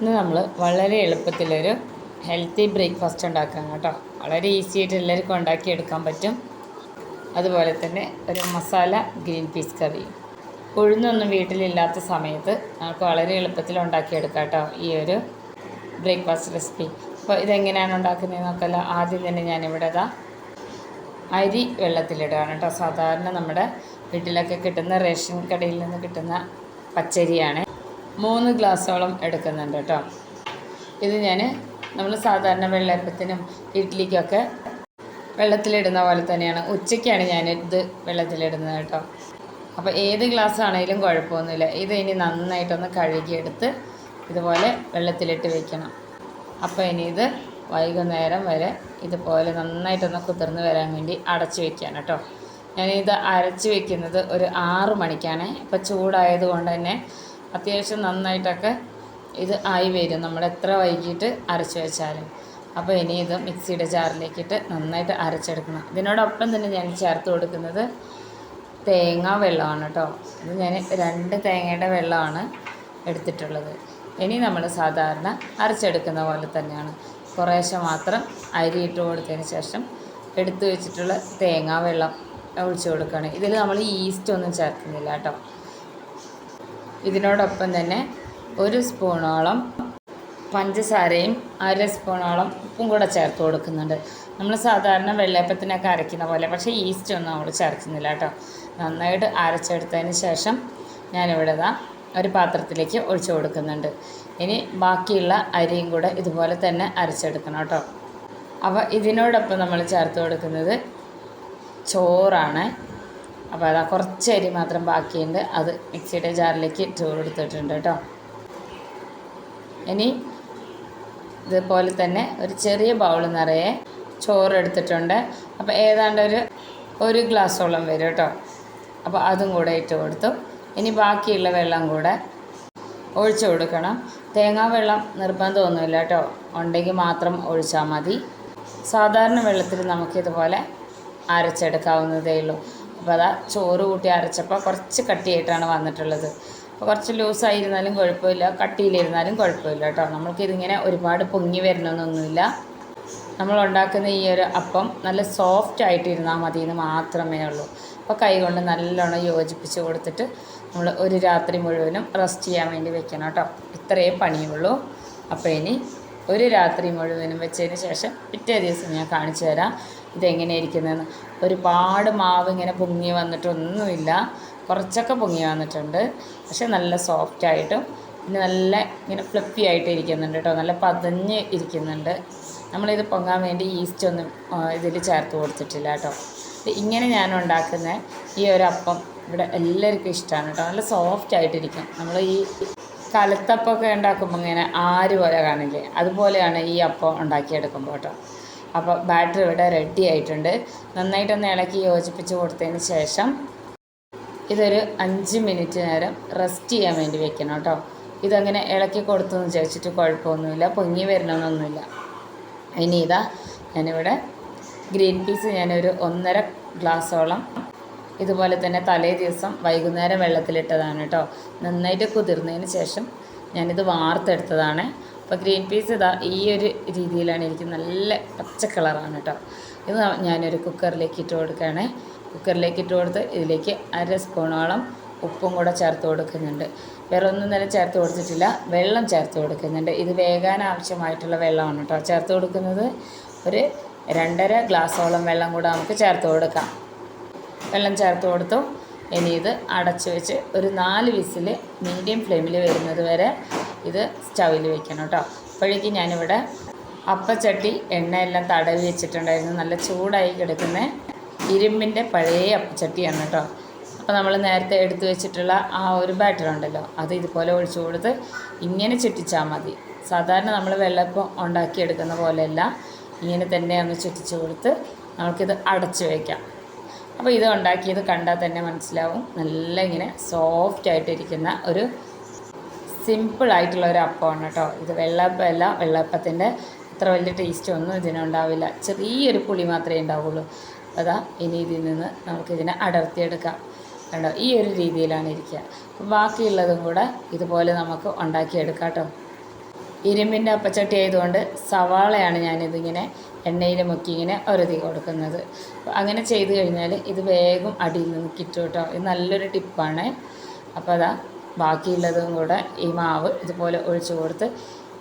ഇന്ന് നമ്മൾ വളരെ എളുപ്പത്തിലൊരു ഹെൽത്തി ബ്രേക്ക്ഫാസ്റ്റ് ഉണ്ടാക്കാം കേട്ടോ. വളരെ ഈസി ആയിട്ട് എല്ലാവർക്കും ഉണ്ടാക്കിയെടുക്കാൻ പറ്റും. അതുപോലെ തന്നെ ഒരു മസാല ഗ്രീൻ പീസ് കറി. ഉഴുന്നൊന്നും വീട്ടിലില്ലാത്ത സമയത്ത് നമുക്ക് വളരെ എളുപ്പത്തിൽ ഉണ്ടാക്കിയെടുക്കാം കേട്ടോ ഈ ഒരു ബ്രേക്ക്ഫാസ്റ്റ് റെസിപ്പി അപ്പോൾ ഇതെങ്ങനെയാണ് ഉണ്ടാക്കുന്നത് നോക്കല്ല. ആദ്യം തന്നെ ഞാനിവിടെ ഇതാ അരി വെള്ളത്തിലിടുകയാണ് കേട്ടോ. സാധാരണ നമ്മുടെ വീട്ടിലൊക്കെ കിട്ടുന്ന റേഷൻ കടയിൽ നിന്ന് കിട്ടുന്ന പച്ചരിയാണ്. മൂന്ന് ഗ്ലാസ്സോളം എടുക്കുന്നുണ്ട് കേട്ടോ. ഇത് ഞാൻ നമ്മൾ സാധാരണ വെള്ളപ്പത്തിനും ഇഡ്ഡലിക്കൊക്കെ വെള്ളത്തിലിടുന്ന പോലെ തന്നെയാണ്. ഉച്ചയ്ക്കാണ് ഞാൻ ഇത് വെള്ളത്തിലിടുന്നത് കേട്ടോ. അപ്പോൾ ഏത് ഗ്ലാസ് ആണെങ്കിലും കുഴപ്പമൊന്നുമില്ല. ഇത് ഇനി നന്നായിട്ടൊന്ന് കഴുകിയെടുത്ത് ഇതുപോലെ വെള്ളത്തിലിട്ട് വെക്കണം. അപ്പോൾ ഇനി ഇത് വൈകുന്നേരം വരെ ഇതുപോലെ നന്നായിട്ടൊന്ന് കുതിർന്ന് വരാൻ വേണ്ടി അടച്ചു വെക്കുകയാണ് കേട്ടോ. ഞാനിത് അരച്ച് വെക്കുന്നത് ഒരു ആറ് മണിക്കാണ്. ഇപ്പോൾ ചൂടായത് കൊണ്ട് തന്നെ അത്യാവശ്യം നന്നായിട്ടൊക്കെ ഇത് ആയി വരും. നമ്മൾ എത്ര വൈകിട്ട് അരച്ച് വെച്ചാലും. അപ്പോൾ ഇനി ഇത് മിക്സിയുടെ ജാറിലേക്കിട്ട് നന്നായിട്ട് അരച്ചെടുക്കണം. ഇതിനോടൊപ്പം തന്നെ ഞാൻ ചേർത്ത് കൊടുക്കുന്നത് തേങ്ങ വെള്ളമാണ് കേട്ടോ. ഇത് ഞാൻ രണ്ട് തേങ്ങയുടെ വെള്ളമാണ് എടുത്തിട്ടുള്ളത്. ഇനി നമ്മൾ സാധാരണ അരച്ചെടുക്കുന്ന പോലെ തന്നെയാണ്. കുറേശ്ശെ മാത്രം അരി ഇട്ട് കൊടുത്തതിന് ശേഷം എടുത്തു വെച്ചിട്ടുള്ള തേങ്ങാ വെള്ളം ഒഴിച്ചു കൊടുക്കുകയാണ്. ഇതിൽ നമ്മൾ ഈസ്റ്റ് ഒന്നും ചേർക്കുന്നില്ല കേട്ടോ. ഇതിനോടൊപ്പം തന്നെ ഒരു സ്പൂണോളം പഞ്ചസാരയും അര സ്പൂണോളം ഉപ്പും കൂടെ ചേർത്ത് കൊടുക്കുന്നുണ്ട്. നമ്മൾ സാധാരണ വെള്ളയപ്പത്തിനൊക്കെ അരയ്ക്കുന്ന പോലെ പക്ഷേ ഈസ്റ്റ് ഒന്നും നമ്മൾ ചേർക്കുന്നില്ല കേട്ടോ. നന്നായിട്ട് അരച്ചെടുത്തതിന് ശേഷം ഞാനിവിടെ ഇതാ ഒരു പാത്രത്തിലേക്ക് ഒഴിച്ചു കൊടുക്കുന്നുണ്ട്. ഇനി ബാക്കിയുള്ള അരിയും കൂടെ ഇതുപോലെ തന്നെ അരച്ചെടുക്കണം കേട്ടോ. അപ്പോൾ ഇതിനോടൊപ്പം നമ്മൾ ചേർത്ത് കൊടുക്കുന്നത് ചോറാണ്. അപ്പോൾ അതാ കുറച്ച് അരി മാത്രം ബാക്കിയുണ്ട്. അത് മിക്സിയുടെ ജാറിലേക്ക് ഇട്ട് കൊടുത്തിട്ടുണ്ട് കേട്ടോ. ഇനി ഇതുപോലെ തന്നെ ഒരു ചെറിയ ബൗൾ നിറയെ ചോറ് എടുത്തിട്ടുണ്ട്. അപ്പോൾ ഏതാണ്ട് ഒരു ഒരു ഗ്ലാസ്സോളം വരും കേട്ടോ. അപ്പോൾ അതും കൂടെ ഇട്ട് കൊടുത്തു. ഇനി ബാക്കിയുള്ള വെള്ളം കൂടെ ഒഴിച്ചു കൊടുക്കണം. തേങ്ങാ വെള്ളം നിർബന്ധമൊന്നുമില്ല കേട്ടോ. ഉണ്ടെങ്കിൽ മാത്രം ഒഴിച്ചാൽ മതി. സാധാരണ വെള്ളത്തിൽ നമുക്കിതുപോലെ അരച്ചെടുക്കാവുന്നതേ ഉള്ളൂ. അപ്പോൾ അതാ ചോറ് കൂട്ടി അരച്ചപ്പോൾ കുറച്ച് കട്ടിയായിട്ടാണ് വന്നിട്ടുള്ളത്. അപ്പോൾ കുറച്ച് ലൂസായിരുന്നാലും കുഴപ്പമില്ല കട്ടിയിലിരുന്നാലും കുഴപ്പമില്ല കേട്ടോ. നമ്മൾക്കിതിങ്ങനെ ഒരുപാട് പൊങ്ങി വരണമെന്നൊന്നുമില്ല. നമ്മൾ ഉണ്ടാക്കുന്ന ഈ ഒരു അപ്പം നല്ല സോഫ്റ്റ് ആയിട്ടിരുന്നാൽ മതി എന്ന് മാത്രമേ ഉള്ളൂ. അപ്പോൾ കൈകൊണ്ട് നല്ലോണം യോജിപ്പിച്ച് കൊടുത്തിട്ട് നമ്മൾ ഒരു രാത്രി മുഴുവനും റെസ്റ്റ് ചെയ്യാൻ വേണ്ടി വെക്കണം കേട്ടോ. ഇത്രയേ പണിയുള്ളൂ. അപ്പോൾ ഇനി ഒരു രാത്രി മുഴുവനും വെച്ചതിന് ശേഷം പിറ്റേ ദിവസം ഞാൻ കാണിച്ചു തരാം ഇതെങ്ങനെ ഇരിക്കുന്നതെന്ന് ഒരുപാട് മാവ് ഇങ്ങനെ പൊങ്ങി വന്നിട്ടൊന്നുമില്ല. കുറച്ചൊക്കെ പൊങ്ങി വന്നിട്ടുണ്ട്. പക്ഷെ നല്ല സോഫ്റ്റ് ആയിട്ടും പിന്നെ നല്ല ഇങ്ങനെ ഫ്ലഫി ആയിട്ട് ഇരിക്കുന്നുണ്ട് കേട്ടോ നല്ല പതഞ്ഞ് ഇരിക്കുന്നുണ്ട്. നമ്മളിത് പൊങ്ങാൻ വേണ്ടി ഈസ്റ്റ് ഒന്നും ഇതിൽ ചേർത്ത് കൊടുത്തിട്ടില്ല കേട്ടോ ഇങ്ങനെ ഞാൻ ഉണ്ടാക്കുന്ന ഈ ഒരു അപ്പം ഇവിടെ എല്ലാവർക്കും ഇഷ്ടമാണ് കേട്ടോ നല്ല സോഫ്റ്റ് ആയിട്ടിരിക്കും. നമ്മൾ ഈ കലത്തപ്പമൊക്കെ ഉണ്ടാക്കുമ്പോൾ ഇങ്ങനെ ആര് പോലെ കാണില്ലേ? അതുപോലെയാണ് ഈ അപ്പം ഉണ്ടാക്കിയെടുക്കുമ്പോൾ കേട്ടോ. അപ്പോൾ ബാറ്റർ ഇവിടെ റെഡി ആയിട്ടുണ്ട്. നന്നായിട്ടൊന്ന് ഇളക്കി യോജിപ്പിച്ച് കൊടുത്തതിന് ശേഷം ഇതൊരു അഞ്ച് മിനിറ്റ് നേരം റെസ്റ്റ് ചെയ്യാൻ വേണ്ടി വെക്കണം കേട്ടോ. ഇതങ്ങനെ ഇളക്കി കൊടുത്തെന്ന് ചോദിച്ചിട്ട് കുഴപ്പമൊന്നുമില്ല. പൊങ്ങി വരണമെന്നൊന്നുമില്ല. ഇനി ഇതാ ഞാനിവിടെ ഗ്രീൻ പീസ് ഞാനൊരു ഒന്നര ഗ്ലാസ്സോളം ഇതുപോലെ തന്നെ തലേ ദിവസം വൈകുന്നേരം വെള്ളത്തിലിട്ടതാണ് കേട്ടോ. നന്നായിട്ട് കുതിർന്നതിന് ശേഷം ഞാനിത് വാർത്തെടുത്തതാണ്. അപ്പോൾ ഗ്രീൻ പീസ് ഇതാ ഈ ഒരു രീതിയിലാണ് എനിക്ക് നല്ല പച്ച കളറാണ് കേട്ടോ. ഇത് ഞാനൊരു കുക്കറിലേക്ക് ഇട്ട് കൊടുക്കുകയാണ്. കുക്കറിലേക്ക് ഇട്ട് കൊടുത്ത് ഇതിലേക്ക് അര സ്പൂണോളം ഉപ്പും കൂടെ ചേർത്ത് കൊടുക്കുന്നുണ്ട്. വേറെ ഒന്നും തന്നെ ചേർത്ത് കൊടുത്തിട്ടില്ല. വെള്ളം ചേർത്ത് കൊടുക്കുന്നുണ്ട്. ഇത് വേകാൻ ആവശ്യമായിട്ടുള്ള വെള്ളമാണ് കേട്ടോ. ചേർത്ത് കൊടുക്കുന്നത് ഒരു രണ്ടര ഗ്ലാസ്സോളം വെള്ളം കൂടെ നമുക്ക് ചേർത്ത് കൊടുക്കാം. വെള്ളം ചേർത്ത് കൊടുത്തു. ഇനി ഇത് അടച്ച് വെച്ച് ഒരു നാല് വിസിൽ മീഡിയം ഫ്ലെയിമിൽ വരുന്നത് വരെ ഇത് സ്റ്റൗവിൽ വെക്കണം കേട്ടോ. അപ്പോഴേക്കും ഞാനിവിടെ അപ്പച്ചട്ടി എണ്ണയെല്ലാം തടവി വെച്ചിട്ടുണ്ടായിരുന്നു. നല്ല ചൂടായി കിടക്കുന്ന. ഇരുമ്പിന്റെ പഴയ അപ്പച്ചട്ടിയാണ് കേട്ടോ. അപ്പോൾ നമ്മൾ നേരത്തെ എടുത്തു വെച്ചിട്ടുള്ള ആ ഒരു ബാറ്റർ ഉണ്ടല്ലോ അത് ഇതുപോലെ ഒഴിച്ചു കൊടുത്ത് ഇങ്ങനെ ചുറ്റിച്ചാൽ മതി. സാധാരണ നമ്മൾ വെള്ളപ്പം ഉണ്ടാക്കിയെടുക്കുന്ന പോലെയല്ല. ഇങ്ങനെ തന്നെ ഒന്ന് ചുറ്റിച്ച് കൊടുത്ത് നമുക്കിത് അടച്ചു വയ്ക്കാം അപ്പോൾ ഇത് ഉണ്ടാക്കിയത് കണ്ടാൽ തന്നെ മനസ്സിലാവും. നല്ല ഇങ്ങനെ സോഫ്റ്റ് ആയിട്ടിരിക്കുന്ന ഒരു സിമ്പിളായിട്ടുള്ള ഒരു അപ്പമാണ് കേട്ടോ. ഇത് വെള്ളപ്പമല്ല വെള്ളപ്പത്തിന്റെ അത്ര വലിയ ടേസ്റ്റ് ഒന്നും ഇതിനുണ്ടാവില്ല ചെറിയൊരു പുളി മാത്രമേ ഉണ്ടാവുള്ളൂ. അതാ ഇനി ഇതിൽ നിന്ന് നമുക്കിതിനെ അടർത്തിയെടുക്കാം. കണ്ടോ? ഈ ഒരു രീതിയിലാണ് ഇരിക്കുക. അപ്പം ബാക്കിയുള്ളതും കൂടെ ഇതുപോലെ നമുക്ക് ഉണ്ടാക്കിയെടുക്കാം കേട്ടോ. ഇരുമ്പിന്റെ അപ്പച്ചട്ടി ആയതുകൊണ്ട് സവാളയാണ് ഞാനിതിങ്ങനെ എണ്ണയിൽ മുക്കി ഇങ്ങനെ ഒരതി കൊടുക്കുന്നത്. അങ്ങനെ ചെയ്ത് കഴിഞ്ഞാൽ ഇത് വേഗം അടിയിൽ നിന്ന് കിട്ടും കേട്ടോ. ഇത് നല്ലൊരു ടിപ്പാണ്. അപ്പോൾ അതാ ബാക്കിയുള്ളതും കൂടെ ഈ മാവ് ഇതുപോലെ ഒഴിച്ചു കൊടുത്ത്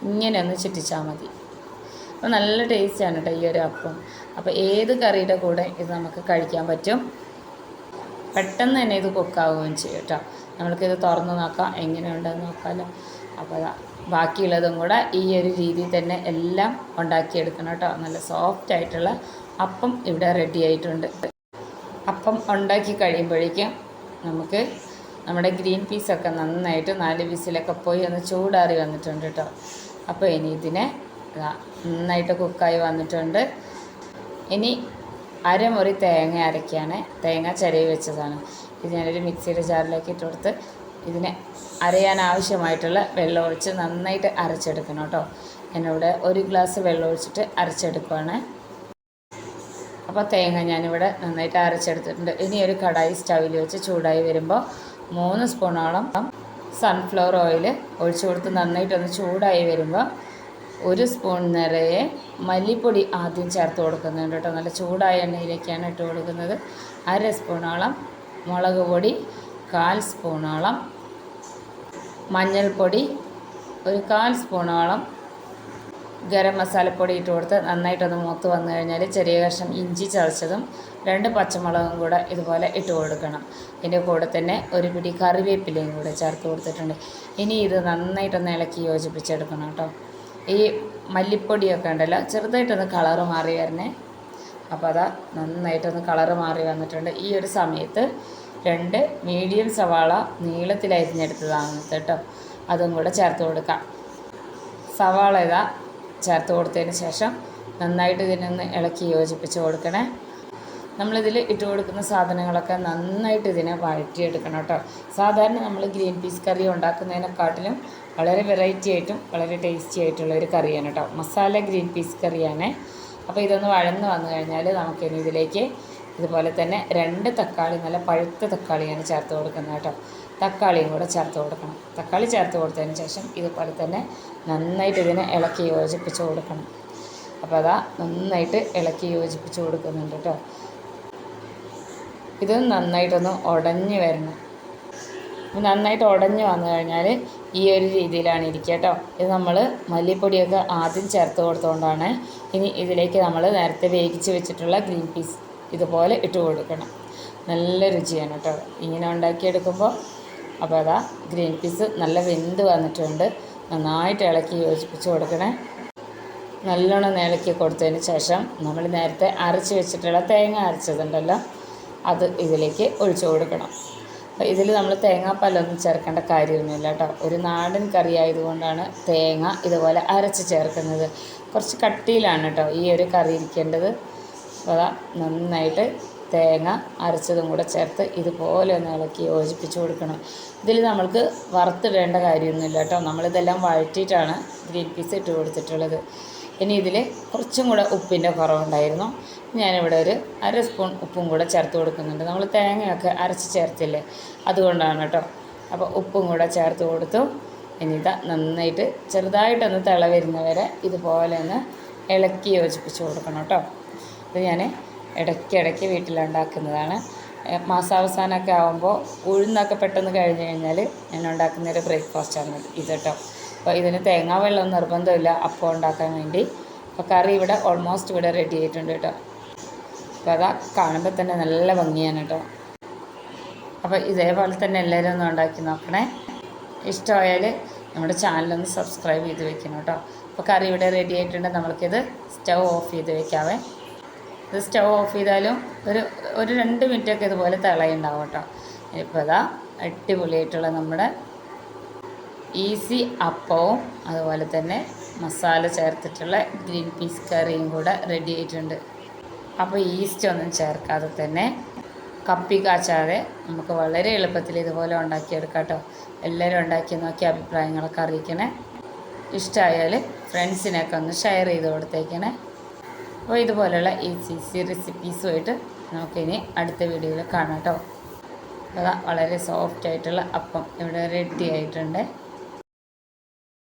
ഇങ്ങനെ ഒന്ന് ചുറ്റിച്ചാൽ മതി. അപ്പോൾ നല്ല ടേസ്റ്റാണ് കേട്ടോ ഈ ഒരു അപ്പം. അപ്പോൾ ഏത് കറിയുടെ കൂടെ ഇത് നമുക്ക് കഴിക്കാൻ പറ്റും? പെട്ടെന്ന് തന്നെ ഇത് കുക്കാവുകയും ചെയ്യും കേട്ടോ. നമ്മൾക്കിത് തുറന്ന് നോക്കാം എങ്ങനെയുണ്ടെന്ന് നോക്കാമല്ലോ അപ്പോൾ അതാ ബാക്കിയുള്ളതും കൂടെ ഈ ഒരു രീതിയിൽ തന്നെ എല്ലാം ഉണ്ടാക്കിയെടുക്കണം കേട്ടോ. നല്ല സോഫ്റ്റ് ആയിട്ടുള്ള അപ്പം ഇവിടെ റെഡി ആയിട്ടുണ്ട്. അപ്പം ഉണ്ടാക്കി കഴിയുമ്പോഴേക്കും നമുക്ക് നമ്മുടെ ഗ്രീൻ പീസൊക്കെ നന്നായിട്ട് നാല് പീസിലൊക്കെ പോയി ഒന്ന് ചൂടാറി വന്നിട്ടുണ്ട് കേട്ടോ. അപ്പോൾ ഇനി ഇതിനെ ഇതാ നന്നായിട്ട് കുക്കായി വന്നിട്ടുണ്ട്. ഇനി അരമുറി തേങ്ങ അരയ്ക്കാണ്. തേങ്ങ ചിരവി വെച്ചതാണ്. ഇത് ഞാനൊരു മിക്സിയുടെ ജാറിലേക്ക് ഇട്ട് കൊടുത്ത് ഇതിനെ അരയാൻ ആവശ്യമായിട്ടുള്ള വെള്ളം ഒഴിച്ച് നന്നായിട്ട് അരച്ചെടുക്കണം കേട്ടോ. ഞാനിവിടെ ഒരു ഗ്ലാസ് വെള്ളം ഒഴിച്ചിട്ട് അരച്ചെടുക്കുകയാണ് അപ്പോൾ തേങ്ങ ഞാനിവിടെ നന്നായിട്ട് അരച്ചെടുത്തിട്ടുണ്ട്. ഇനി ഒരു കടായി സ്റ്റൗവിൽ വെച്ച് ചൂടായി വരുമ്പോൾ മൂന്ന് സ്പൂണോളം സൺഫ്ലവർ ഓയിൽ ഒഴിച്ചു കൊടുത്ത് നന്നായിട്ടൊന്ന് ചൂടായി വരുമ്പോൾ ഒരു സ്പൂൺ നിറയെ മല്ലിപ്പൊടി ആദ്യം ചേർത്ത് കൊടുക്കുന്നുണ്ട് കേട്ടോ. നല്ല ചൂടായ എണ്ണയിലേക്കാണ് ഇട്ട് കൊടുക്കുന്നത്. അര സ്പൂണോളം മുളക് പൊടി കാൽ സ്പൂണോളം മഞ്ഞൾപ്പൊടി ഒരു കാൽ സ്പൂണോളം ഗരം മസാലപ്പൊടി ഇട്ട് കൊടുത്ത് നന്നായിട്ടൊന്ന് മൂത്ത് വന്നു കഴിഞ്ഞാൽ ചെറിയ കഷ്ണം ഇഞ്ചി ചതച്ചതും രണ്ട് പച്ചമുളകും കൂടെ ഇതുപോലെ ഇട്ട് കൊടുക്കണം. ഇതിന്റെ കൂടെ തന്നെ ഒരു പിടി കറിവേപ്പിലയും കൂടെ ചേർത്ത് കൊടുത്തിട്ടുണ്ട്. ഇനി ഇത് നന്നായിട്ടൊന്ന് ഇളക്കി യോജിപ്പിച്ചെടുക്കണം കേട്ടോ. ഈ മല്ലിപ്പൊടിയൊക്കെ ഉണ്ടല്ലോ ചെറുതായിട്ടൊന്ന് കളറ് മാറി വരണേ. അപ്പോൾ അതാ നന്നായിട്ടൊന്ന് കളറ് മാറി വന്നിട്ടുണ്ട്. ഈ ഒരു സമയത്ത് രണ്ട് മീഡിയം സവാള നീളത്തിൽ അരിഞ്ഞെടുത്തതാണ് കേട്ടോ. അതും കൂടെ ചേർത്ത് കൊടുക്കാം. സവാള ഇതാ ചേർത്ത് കൊടുത്തതിന് ശേഷം നന്നായിട്ട് ഇതിനൊന്ന് ഇളക്കി യോജിപ്പിച്ച് കൊടുക്കണേ. നമ്മളിതിൽ ഇട്ട് കൊടുക്കുന്ന സാധനങ്ങളൊക്കെ നന്നായിട്ട് ഇതിനെ വഴറ്റിയെടുക്കണം കേട്ടോ. സാധാരണ നമ്മൾ ഗ്രീൻ പീസ് കറി ഉണ്ടാക്കുന്നതിനെക്കാട്ടിലും വളരെ വെറൈറ്റി ആയിട്ടും വളരെ ടേസ്റ്റി ആയിട്ടുള്ള ഒരു കറിയാണ് കേട്ടോ. മസാല ഗ്രീൻ പീസ് കറിയാണ്. അപ്പോൾ ഇതൊന്ന് വഴന്ന് വന്നു കഴിഞ്ഞാൽ നമുക്കിനി ഇതിലേക്ക് ഇതുപോലെ തന്നെ രണ്ട് തക്കാളി നല്ല പഴുത്ത തക്കാളിയാണ് ചേർത്ത് കൊടുക്കുന്നത് കേട്ടോ. തക്കാളിയും കൂടെ ചേർത്ത് കൊടുക്കണം. തക്കാളി ചേർത്ത് കൊടുത്തതിന് ശേഷം ഇതുപോലെ തന്നെ നന്നായിട്ട് ഇതിനെ ഇളക്കി യോജിപ്പിച്ച് കൊടുക്കണം. അപ്പോൾ അതാ നന്നായിട്ട് ഇളക്കി യോജിപ്പിച്ച് കൊടുക്കുന്നുണ്ട് കേട്ടോ. ഇത് നന്നായിട്ടൊന്ന് ഉടഞ്ഞ് വരണം. നന്നായിട്ട് ഉടഞ്ഞ് വന്നു കഴിഞ്ഞാൽ ഈ ഒരു രീതിയിലാണ് ഇരിക്കുക കേട്ടോ. ഇത് നമ്മൾ മല്ലിപ്പൊടിയൊക്കെ ആദ്യം ചേർത്ത് കൊടുത്തുകൊണ്ടാണ് ഇനി ഇതിലേക്ക് നമ്മൾ നേരത്തെ വേവിച്ച് വെച്ചിട്ടുള്ള ഗ്രീൻ പീസ് ഇതുപോലെ ഇട്ട് കൊടുക്കണം. നല്ല രുചിയാണ് കേട്ടോ. ഇങ്ങനെ ഉണ്ടാക്കിയെടുക്കുമ്പോൾ അപ്പോൾ അതാ ഗ്രീൻ പീസ് നല്ല വെന്ത് വന്നിട്ടുണ്ട്. നന്നായിട്ട് ഇളക്കി യോജിപ്പിച്ച് കൊടുക്കണേ. നല്ലോണം ഇളക്കി കൊടുത്തതിന് ശേഷം നമ്മൾ നേരത്തെ അരച്ച് വെച്ചിട്ടുള്ള തേങ്ങ അരച്ചതുണ്ടല്ലോ അത് ഇതിലേക്ക് ഒഴിച്ചു കൊടുക്കണം. അപ്പോൾ ഇതിൽ നമ്മൾ തേങ്ങാപ്പാലൊന്നും ചേർക്കേണ്ട കാര്യമൊന്നുമില്ല കേട്ടോ. ഒരു നാടൻ കറി ആയതുകൊണ്ടാണ് തേങ്ങ ഇതുപോലെ അരച്ച് ചേർക്കുന്നത്. കുറച്ച് കട്ടിയിലാണ് കേട്ടോ ഈ ഒരു കറി ഇരിക്കേണ്ടത്. അപ്പോൾ നന്നായിട്ട് തേങ്ങ അരച്ചതും കൂടെ ചേർത്ത് ഇതുപോലെ ഒന്ന് ഇളക്കി യോജിപ്പിച്ച് കൊടുക്കണം. ഇതിൽ നമ്മൾക്ക് വറുത്തിടേണ്ട കാര്യമൊന്നുമില്ല കേട്ടോ. നമ്മളിതെല്ലാം വഴറ്റിയിട്ടാണ് ഗ്രീൻ പീസ് ഇട്ട് കൊടുത്തിട്ടുള്ളത്. ഇനി ഇതിൽ കുറച്ചും കൂടെ ഉപ്പിന്റെ കുറവുണ്ടായിരുന്നു. ഞാനിവിടെ ഒരു അര സ്പൂൺ ഉപ്പും കൂടെ ചേർത്ത് കൊടുക്കുന്നുണ്ട്. നമ്മൾ തേങ്ങയൊക്കെ അരച്ച് ചേർത്തില്ലേ? അതുകൊണ്ടാണ് കേട്ടോ. അപ്പോൾ ഉപ്പും കൂടെ ചേർത്ത് കൊടുത്തു. ഇനി ഇതാ നന്നായിട്ട് ചെറുതായിട്ടൊന്ന് തിള വരുന്നവരെ ഇതുപോലെ ഒന്ന് ഇളക്കി യോജിപ്പിച്ച് കൊടുക്കണം കേട്ടോ. ഇത് ഞാൻ ഇടയ്ക്കിടയ്ക്ക് വീട്ടിലുണ്ടാക്കുന്നതാണ്. മാസാവസാനമൊക്കെ ആകുമ്പോൾ ഉഴുന്നൊക്കെ പെട്ടെന്ന് കഴിഞ്ഞ് കഴിഞ്ഞാൽ ഞാൻ ഉണ്ടാക്കുന്ന ഒരു ബ്രേക്ക്ഫാസ്റ്റാണ് ഇത് കേട്ടോ. അപ്പോൾ ഇതിന് തേങ്ങാ വെള്ളം നിർബന്ധമില്ല. അപ്പം ഉണ്ടാക്കാൻ വേണ്ടി. അപ്പോൾ കറി ഇവിടെ ഓൾമോസ്റ്റ് ഇവിടെ റെഡി ആയിട്ടുണ്ട് കേട്ടോ. അപ്പോൾ അതാ കാണുമ്പോൾ തന്നെ നല്ല ഭംഗിയാണ് കേട്ടോ. അപ്പോൾ ഇതേപോലെ തന്നെ എല്ലാവരും ഒന്ന് ഉണ്ടാക്കി നോക്കണേ. ഇഷ്ടമായാൽ നമ്മുടെ ചാനലൊന്ന് സബ്സ്ക്രൈബ് ചെയ്ത് വെക്കണം കേട്ടോ. അപ്പോൾ കറി ഇവിടെ റെഡി ആയിട്ടുണ്ട്. നമ്മൾക്കിത് സ്റ്റൗ ഓഫ് ചെയ്ത് വെക്കാവേ. ഇത് സ്റ്റവ് ഓഫ് ചെയ്താലും ഒരു ഒരു രണ്ട് മിനിറ്റൊക്കെ ഇതുപോലെ തിളയുണ്ടാവും കേട്ടോ. ഇപ്പോൾ ഇതാ അടിപൊളിയായിട്ടുള്ള നമ്മുടെ ഈസി അപ്പവും അതുപോലെ തന്നെ മസാല ചേർത്തിട്ടുള്ള ഗ്രീൻ പീസ് കറിയും കൂടെ റെഡി ആയിട്ടുണ്ട്. അപ്പോൾ ഈസ്റ്റ് ഒന്നും ചേർക്കാതെ തന്നെ കപ്പി കാച്ചാതെ നമുക്ക് വളരെ എളുപ്പത്തിൽ ഇതുപോലെ ഉണ്ടാക്കിയെടുക്കാം കേട്ടോ. എല്ലാവരും ഉണ്ടാക്കി നോക്കി അഭിപ്രായങ്ങളൊക്കെ അറിയിക്കണേ. ഇഷ്ടമായാൽ ഫ്രണ്ട്സിനൊക്കെ ഒന്ന് ഷെയർ ചെയ്ത് കൊടുത്തേക്കണേ. അപ്പോൾ ഇതുപോലെയുള്ള ഈസി ഈസി റെസിപ്പീസുമായിട്ട് നമുക്കിനി അടുത്ത വീഡിയോയിൽ കാണാം കേട്ടോ. അതാ വളരെ സോഫ്റ്റ് ആയിട്ടുള്ള അപ്പം ഇവിടെ റെഡി ആയിട്ടുണ്ട്.